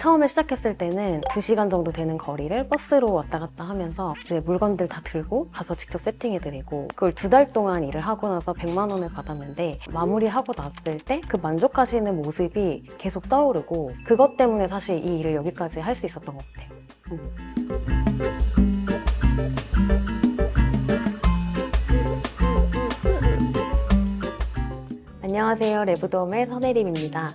처음에 시작했을 때는 2시간 정도 되는 거리를 버스로 왔다 갔다 하면서 이제 물건들 다 들고 가서 직접 세팅해드리고 그걸 두 달 동안 일을 하고 나서 100만 원을 받았는데 마무리하고 났을 때 그 만족하시는 모습이 계속 떠오르고 그것 때문에 사실 이 일을 여기까지 할 수 있었던 것 같아요. 음. 안녕하세요. 레브돔의 선혜림입니다.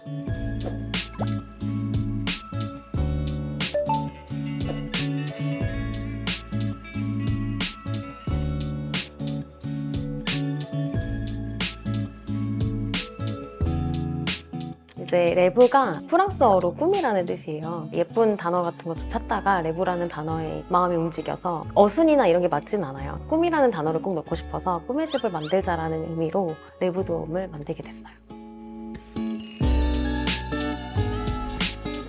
이제 레브가 프랑스어로 꿈이라는 뜻이에요. 예쁜 단어 같은 거 좀 찾다가 레브라는 단어에 마음이 움직여서 어순이나 이런 게 맞진 않아요. 꿈이라는 단어를 꼭 넣고 싶어서 꿈의 집을 만들자라는 의미로 레브돔을 만들게 됐어요.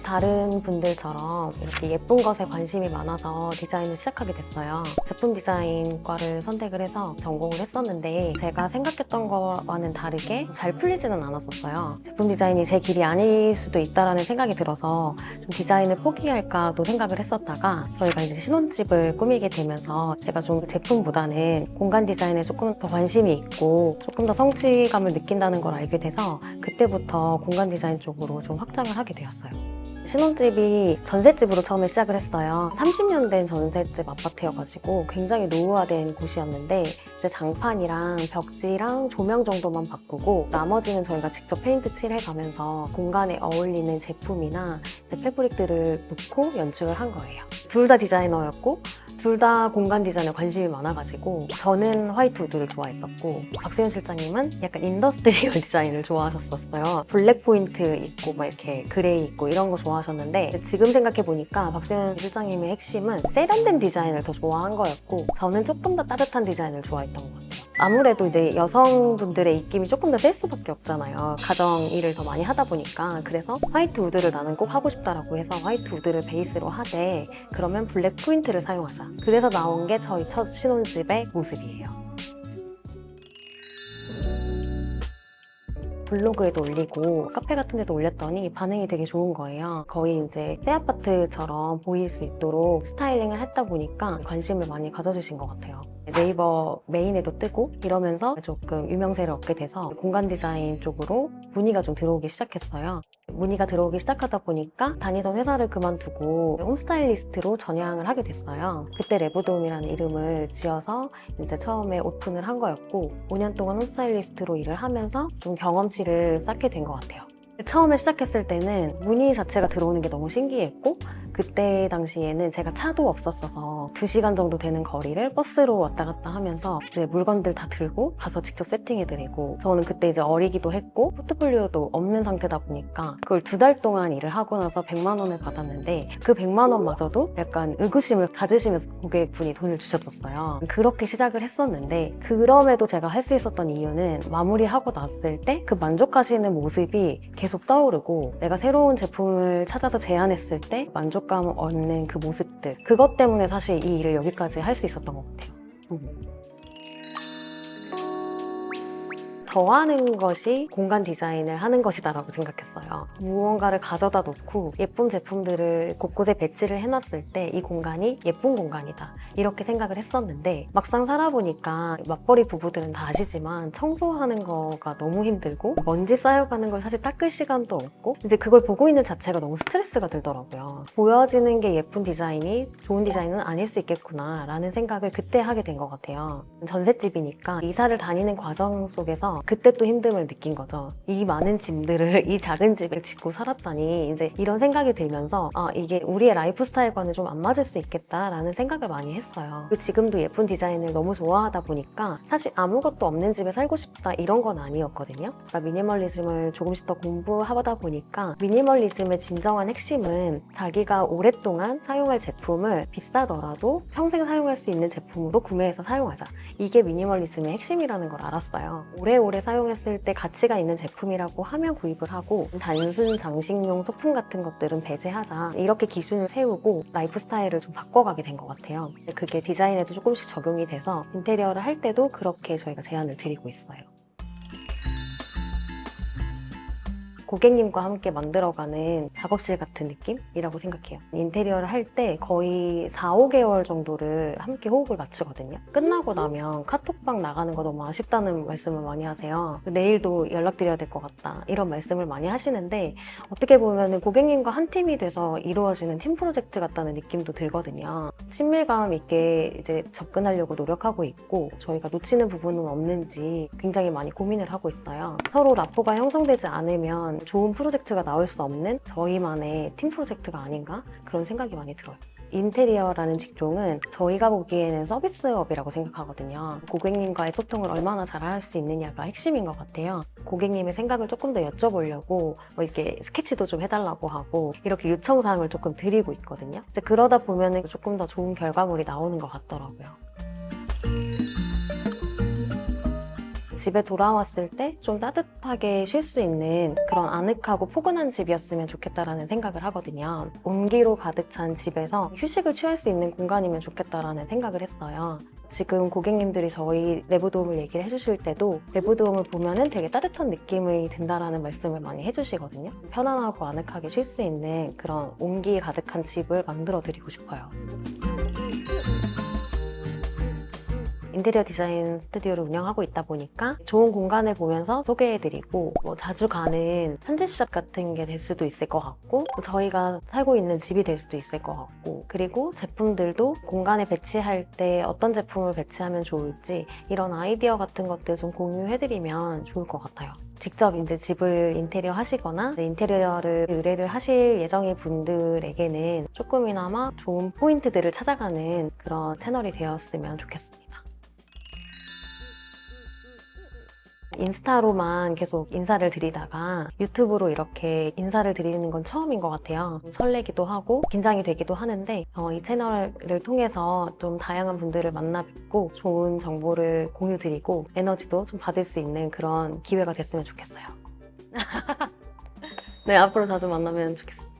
다른 분들처럼 이렇게 예쁜 것에 관심이 많아서 디자인을 시작하게 됐어요. 제품 디자인과를 선택을 해서 전공을 했었는데 제가 생각했던 거와는 다르게 잘 풀리지는 않았었어요. 제품 디자인이 제 길이 아닐 수도 있다라는 생각이 들어서 좀 디자인을 포기할까도 생각을 했었다가 저희가 이제 신혼집을 꾸미게 되면서 제가 좀 제품보다는 공간 디자인에 조금 더 관심이 있고 조금 더 성취감을 느낀다는 걸 알게 돼서 그때부터 공간 디자인 쪽으로 좀 확장을 하게 되었어요. 신혼집이 전셋집으로 처음에 시작을 했어요. 30년 된 전셋집 아파트여가지고 굉장히 노후화된 곳이었는데 이제 장판이랑 벽지랑 조명 정도만 바꾸고 나머지는 저희가 직접 페인트 칠해가면서 공간에 어울리는 제품이나 이제 패브릭들을 놓고 연출을 한 거예요. 둘 다 디자이너였고 둘 다 공간 디자인에 관심이 많아가지고 저는 화이트 우드를 좋아했었고 박세현 실장님은 약간 인더스트리얼 디자인을 좋아하셨었어요. 블랙 포인트 있고 막 이렇게 그레이 있고 이런 거 좋아하셨는데 지금 생각해 보니까 박세현 실장님의 핵심은 세련된 디자인을 더 좋아한 거였고 저는 조금 더 따뜻한 디자인을 좋아했 던 것 같아요. 아무래도 이제 여성분들의 입김이 조금 더 셀 수밖에 없잖아요. 가정 일을 더 많이 하다 보니까 그래서 화이트 우드를 나는 꼭 하고 싶다라고 해서 화이트 우드를 베이스로 하되 그러면 블랙 포인트를 사용하자. 그래서 나온 게 저희 첫 신혼집의 모습이에요. 블로그에도 올리고 카페 같은 데도 올렸더니 반응이 되게 좋은 거예요. 거의 이제 새 아파트처럼 보일 수 있도록 스타일링을 했다 보니까 관심을 많이 가져주신 것 같아요. 네이버 메인에도 뜨고 이러면서 조금 유명세를 얻게 돼서 공간 디자인 쪽으로 문의가 좀 들어오기 시작했어요. 문의가 들어오기 시작하다 보니까 다니던 회사를 그만두고 홈스타일리스트로 전향을 하게 됐어요. 그때 레브돔이라는 이름을 지어서 이제 처음에 오픈을 한 거였고 5년 동안 홈스타일리스트로 일을 하면서 좀 경험치를 쌓게 된 것 같아요. 처음에 시작했을 때는 문의 자체가 들어오는 게 너무 신기했고 그때 당시에는 제가 차도 없었어서 2시간 정도 되는 거리를 버스로 왔다 갔다 하면서 이제 물건들 다 들고 가서 직접 세팅해드리고 저는 그때 이제 어리기도 했고 포트폴리오도 없는 상태다 보니까 그걸 두 달 동안 일을 하고 나서 100만 원을 받았는데 그 100만 원마저도 약간 의구심을 가지시면서 고객분이 돈을 주셨었어요. 그렇게 시작을 했었는데 그럼에도 제가 할 수 있었던 이유는 마무리하고 났을 때 그 만족하시는 모습이 계속 떠오르고 내가 새로운 제품을 찾아서 제안했을 때 만족 감을 얻는 그 모습들 그것 때문에 사실 이 일을 여기까지 할 수 있었던 것 같아요. 음. 더하는 것이 공간 디자인을 하는 것이다라고 생각했어요. 무언가를 가져다 놓고 예쁜 제품들을 곳곳에 배치를 해놨을 때 이 공간이 예쁜 공간이다. 이렇게 생각을 했었는데 막상 살아보니까 맞벌이 부부들은 다 아시지만 청소하는 거가 너무 힘들고 먼지 쌓여가는 걸 사실 닦을 시간도 없고 이제 그걸 보고 있는 자체가 너무 스트레스가 들더라고요. 보여지는 게 예쁜 디자인이 좋은 디자인은 아닐 수 있겠구나 라는 생각을 그때 하게 된 것 같아요. 전셋집이니까 이사를 다니는 과정 속에서 그때 또 힘듦을 느낀 거죠. 이 많은 짐들을 이 작은 집에 짓고 살았다니 이제 이런 생각이 들면서 아 이게 우리의 라이프 스타일과는 좀 안 맞을 수 있겠다라는 생각을 많이 했어요. 그리고 지금도 예쁜 디자인을 너무 좋아하다 보니까 사실 아무것도 없는 집에 살고 싶다 이런 건 아니었거든요. 그러니까 미니멀리즘을 조금씩 더 공부하다 보니까 미니멀리즘의 진정한 핵심은 자기가 오랫동안 사용할 제품을 비싸더라도 평생 사용할 수 있는 제품으로 구매해서 사용하자. 이게 미니멀리즘의 핵심이라는 걸 알았어요. 오래오래 사용했을 때 가치가 있는 제품이라고 하면 구입을 하고 단순 장식용 소품 같은 것들은 배제하자. 이렇게 기준을 세우고 라이프 스타일을 좀 바꿔가게 된 것 같아요. 그게 디자인에도 조금씩 적용이 돼서 인테리어를 할 때도 그렇게 저희가 제안을 드리고 있어요. 고객님과 함께 만들어가는 작업실 같은 느낌이라고 생각해요. 인테리어를 할 때 거의 4, 5개월 정도를 함께 호흡을 맞추거든요. 끝나고 나면 카톡방 나가는 거 너무 아쉽다는 말씀을 많이 하세요. 내일도 연락드려야 될 것 같다. 이런 말씀을 많이 하시는데 어떻게 보면 고객님과 한 팀이 돼서 이루어지는 팀 프로젝트 같다는 느낌도 들거든요. 친밀감 있게 이제 접근하려고 노력하고 있고 저희가 놓치는 부분은 없는지 굉장히 많이 고민을 하고 있어요. 서로 라포가 형성되지 않으면 좋은 프로젝트가 나올 수 없는 저희만의 팀 프로젝트가 아닌가 그런 생각이 많이 들어요. 인테리어라는 직종은 저희가 보기에는 서비스업이라고 생각하거든요. 고객님과의 소통을 얼마나 잘 할 수 있느냐가 핵심인 것 같아요. 고객님의 생각을 조금 더 여쭤보려고 뭐 이렇게 스케치도 좀 해달라고 하고 이렇게 요청사항을 조금 드리고 있거든요. 그러다 보면 조금 더 좋은 결과물이 나오는 것 같더라고요. 집에 돌아왔을 때 좀 따뜻하게 쉴 수 있는 그런 아늑하고 포근한 집이었으면 좋겠다라는 생각을 하거든요. 온기로 가득 찬 집에서 휴식을 취할 수 있는 공간이면 좋겠다라는 생각을 했어요. 지금 고객님들이 저희 내부 도움을 얘기를 해주실 때도 내부 도움을 보면은 되게 따뜻한 느낌이 든다라는 말씀을 많이 해주시거든요. 편안하고 아늑하게 쉴 수 있는 그런 온기 가득한 집을 만들어 드리고 싶어요. 인테리어 디자인 스튜디오를 운영하고 있다 보니까 좋은 공간을 보면서 소개해드리고 뭐 자주 가는 편집샵 같은 게 될 수도 있을 것 같고 저희가 살고 있는 집이 될 수도 있을 것 같고 그리고 제품들도 공간에 배치할 때 어떤 제품을 배치하면 좋을지 이런 아이디어 같은 것들 좀 공유해드리면 좋을 것 같아요. 직접 이제 집을 인테리어 하시거나 인테리어를 의뢰를 하실 예정인 분들에게는 조금이나마 좋은 포인트들을 찾아가는 그런 채널이 되었으면 좋겠습니다. 인스타로만 계속 인사를 드리다가 유튜브로 이렇게 인사를 드리는 건 처음인 것 같아요. 설레기도 하고 긴장이 되기도 하는데 어, 이 채널을 통해서 좀 다양한 분들을 만나 뵙고 좋은 정보를 공유 드리고 에너지도 좀 받을 수 있는 그런 기회가 됐으면 좋겠어요. 네, 앞으로 자주 만나면 좋겠습니다.